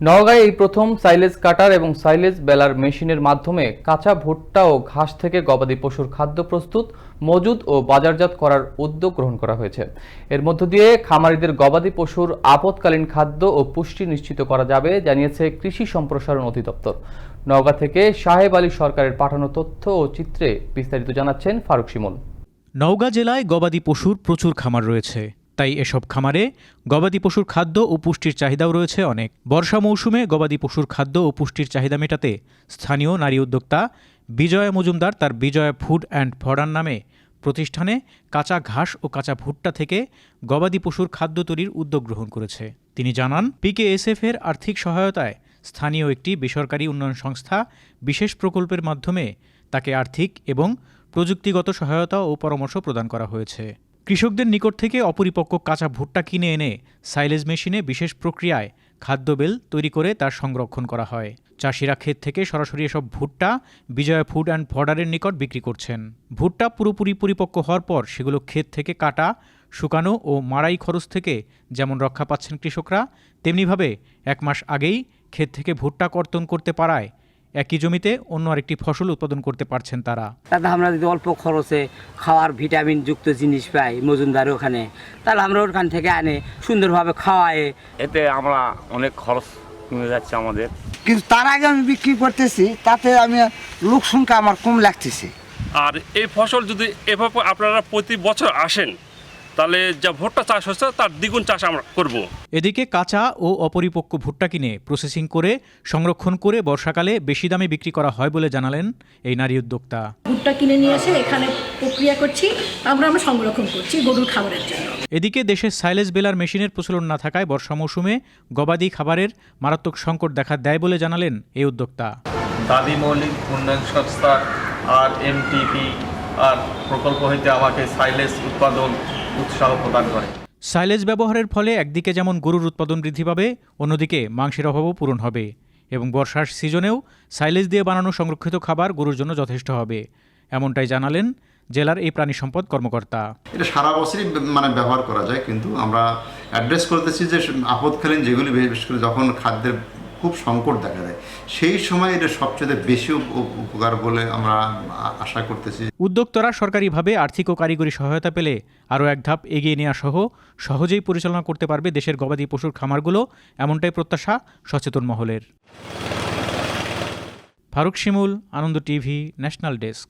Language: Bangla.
নওগাঁয় এই প্রথম সাইলেজ কাটার এবং সাইলেজ বেলার মেশিনের মাধ্যমে কাঁচা ভুট্টা ও ঘাস থেকে গবাদি পশুর খাদ্য প্রস্তুত, মজুদ ও বাজারজাত করার উদ্যোগ গ্রহণ করা হয়েছে। এর মধ্য দিয়ে খামারিদের গবাদি পশুর আপৎকালীন খাদ্য ও পুষ্টি নিশ্চিত করা যাবে, জানিয়েছে কৃষি সম্প্রসারণ অধিদপ্তর। নওগাঁ থেকে সাহেব আলী সরকারের পাঠানো তথ্য ও চিত্রে বিস্তারিত জানাচ্ছেন ফারুক শিমুল। নওগাঁ জেলায় গবাদি পশুর প্রচুর খামার রয়েছে। তাই এসব খামারে গবাদি পশুর খাদ্য ও পুষ্টির চাহিদাও রয়েছে অনেক। বর্ষা মৌসুমে গবাদি পশুর খাদ্য ও পুষ্টির চাহিদা মেটাতে স্থানীয় নারী উদ্যোক্তা বিজয়া মজুমদার তার বিজয়া ফুড অ্যান্ড ফডার নামে প্রতিষ্ঠানে কাঁচা ঘাস ও কাঁচা ভুট্টা থেকে গবাদি পশুর খাদ্য তৈরির উদ্যোগ গ্রহণ করেছে। তিনি জানান, পিকেএসএফ এর আর্থিক সহায়তায় স্থানীয় একটি বেসরকারি উন্নয়ন সংস্থা বিশেষ প্রকল্পের মাধ্যমে তাকে আর্থিক এবং প্রযুক্তিগত সহায়তা ও পরামর্শ প্রদান করা হয়েছে। কৃষকদের নিকট থেকে অপরিপক্ক কাঁচা ভুট্টা কিনে এনে সাইলেজ মেশিনে বিশেষ প্রক্রিয়ায় খাদ্য বেল তৈরি করে তার সংরক্ষণ করা হয়। চাষিরা ক্ষেত থেকে সরাসরি এসব ভুট্টা বিজয় ফুড অ্যান্ড ফডারের নিকট বিক্রি করছেন। ভুট্টা পুরোপুরি পরিপক্ক হওয়ার পর সেগুলো ক্ষেত থেকে কাটা, শুকানো ও মাড়াই খরচ থেকে যেমন রক্ষা পাচ্ছেন কৃষকরা, তেমনিভাবে এক মাস আগেই ক্ষেত থেকে ভুট্টা কর্তন করতে পারায় একই জমিতে অন্য আরেকটি ফসল উৎপাদন করতে পারছেন তারা। তাতে আমরা যদি অল্প খরচে খাওয়ার ভিটামিন যুক্ত জিনিস পাই মজুমদার ওখানে তাহলে আমরা ওখান থেকে আনে সুন্দরভাবে খাওয়ায় এতে আমরা অনেক খরচ কমে যাচ্ছে আমাদের। কিন্তু তার আগে আমি বিক্রি করতেছি তাতে আমি লোক সংখ্যা আমার কম লাগতেছে। আর এই ফসল যদি এভাবে আপনারা প্রতি বছর আসেন তাহলে যা ভুট্টা চাষ হচ্ছে তার দ্বিগুণ চাষ আমরা করব। এদিকে কাঁচা ও অপরিপক্ক ভুট্টা কিনে প্রসেসিং করে সংরক্ষণ করে বর্ষাকালে বেশি দামে বিক্রি করা হয় বলে জানালেন এই নারী উদ্যোক্তা। ভুট্টা কিনে নিয়ে এসে এখানে প্রক্রিয়া করছি আমরা আমরা সংরক্ষণ করছি গরুর খাবারের জন্য। এদিকে দেশে সাইলেজ বেলার মেশিনের প্রচলন না থাকায় বর্ষা মৌসুমে গবাদি খাবারের মারাত্মক সংকট দেখা দেয় বলে জানালেন এই উদ্যোক্তা। দাবি মৌলিক উন্নয়ন সংস্থা আর এমটিপি আর প্রকল্প হইতে আমাকে সাইলেজ উৎপাদন উৎসাহ প্রদান করে। সাইলেজ ব্যবহারের ফলে একদিকে যেমন গরুর উৎপাদন বৃদ্ধি পাবে অন্যদিকে মাংসের অভাবও পূরণ হবে এবং বর্ষার সিজনেও সাইলেজ দিয়ে বানানো সংরক্ষিত খাবার গরুর জন্য যথেষ্ট হবে। এমনটাই জানালেন জেলার এই প্রাণী সম্পদ কর্মকর্তা। এটা সারা বছরই মানে ব্যবহার করা যায় কিন্তু আমরা অ্যাড্রেস করতেছি যে আপদকালীন যেগুলি বিশেষ করে যখন খাদ্যের খুব সংকট দেখা দেয়। সেই সময় এটা সবচেয়ে বেশি উপকার বলে আমরা আশা করতেছি। উদ্যোক্তরা সরকারিভাবে আর্থিক ও কারিগরি সহায়তা পেলে আরও এক ধাপ এগিয়ে নেওয়া সহ সহজেই পরিচালনা করতে পারবে দেশের গবাদি পশুর খামারগুলো, এমনটাই প্রত্যাশা সচেতন মহলের। Farooq Shimul, Ananda TV, national desk.